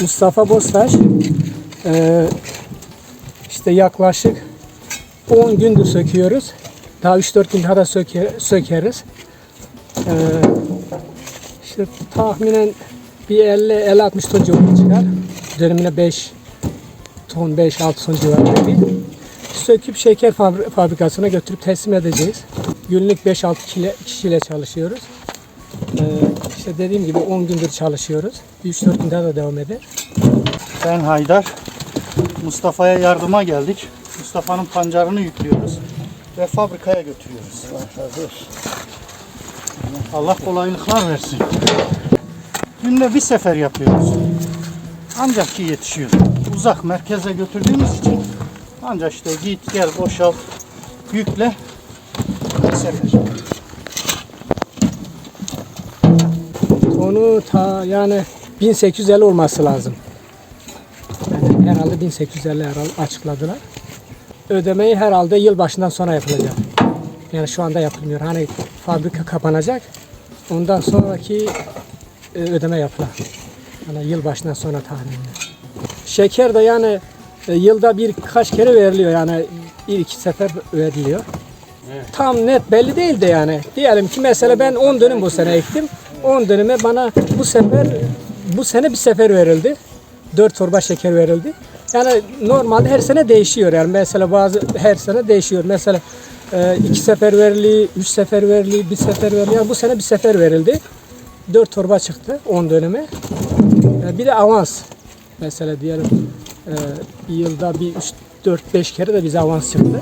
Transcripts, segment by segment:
Mustafa Bostaş. Ee, işte yaklaşık 10 gündür söküyoruz. Daha 3-4 gün daha da söke, sökeriz. İşte tahminen bir 50-60 ton civarı çıkar. Dönemine 5 ton, 5-6 ton civarında bir. Söküp şeker fabri- fabrikasına götürüp teslim edeceğiz. Günlük 5-6 kile- kişiyle çalışıyoruz. Ee, işte dediğim gibi 10 gündür çalışıyoruz. 3-4 gün daha da devam eder. Ben Haydar. Mustafa'ya yardıma geldik. Mustafa'nın pancarını yüklüyoruz ve fabrikaya götürüyoruz. Allah kolaylıklar versin. Günde bir sefer yapıyoruz. Ancak ki yetişiyor. Uzak merkeze götürdüğümüz için ancak işte git gel boşalt yükle bir sefer. Onu ta yani 1850 olması lazım. Yani herhalde 1850 herhalde açıkladılar. Ödemeyi herhalde yıl başından sonra yapılacak. Yani şu anda yapılmıyor. Hani fabrika kapanacak. Ondan sonraki e, ödeme yapılır. Yani yıl başından sonra tahminle. Şeker de yani e, yılda birkaç kere veriliyor. Yani bir iki sefer veriliyor. Tam net belli değil de yani. Diyelim ki mesela ben 10 dönüm bu sene ektim. 10 dönüme bana bu sefer bu sene bir sefer verildi. 4 torba şeker verildi. Yani normalde her sene değişiyor yani mesela bazı her sene değişiyor. Mesela e, iki sefer verili, üç sefer verili, bir sefer verili. Yani bu sene bir sefer verildi. 4 torba çıktı 10 dönüme. E, bir de avans. Mesela diyelim e, yılda bir 3 4 5 kere de bize avans çıktı.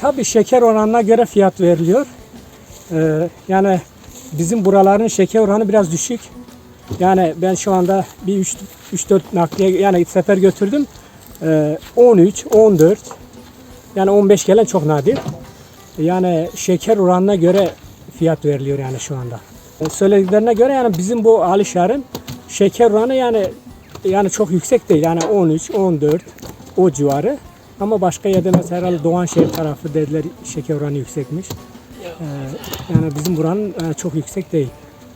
Tabi şeker oranına göre fiyat veriliyor. Ee, yani bizim buraların şeker oranı biraz düşük. Yani ben şu anda bir 3-4 nakliye yani sefer götürdüm. Ee, 13, 14 yani 15 gelen çok nadir. Yani şeker oranına göre fiyat veriliyor yani şu anda. E, Söylediklerine göre yani bizim bu Alişar'ın şeker oranı yani yani çok yüksek değil. Yani 13, 14 o civarı. Ama başka yerde mesela herhalde Doğanşehir tarafı dediler şeker oranı yüksekmiş. Ee, yani bizim buranın e, çok yüksek değil.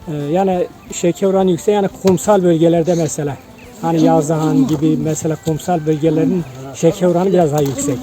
Ee, yani şeker oranı yüksek yani kumsal bölgelerde mesela hani Yazıhan gibi mesela kumsal bölgelerin şeker oranı biraz daha yüksek.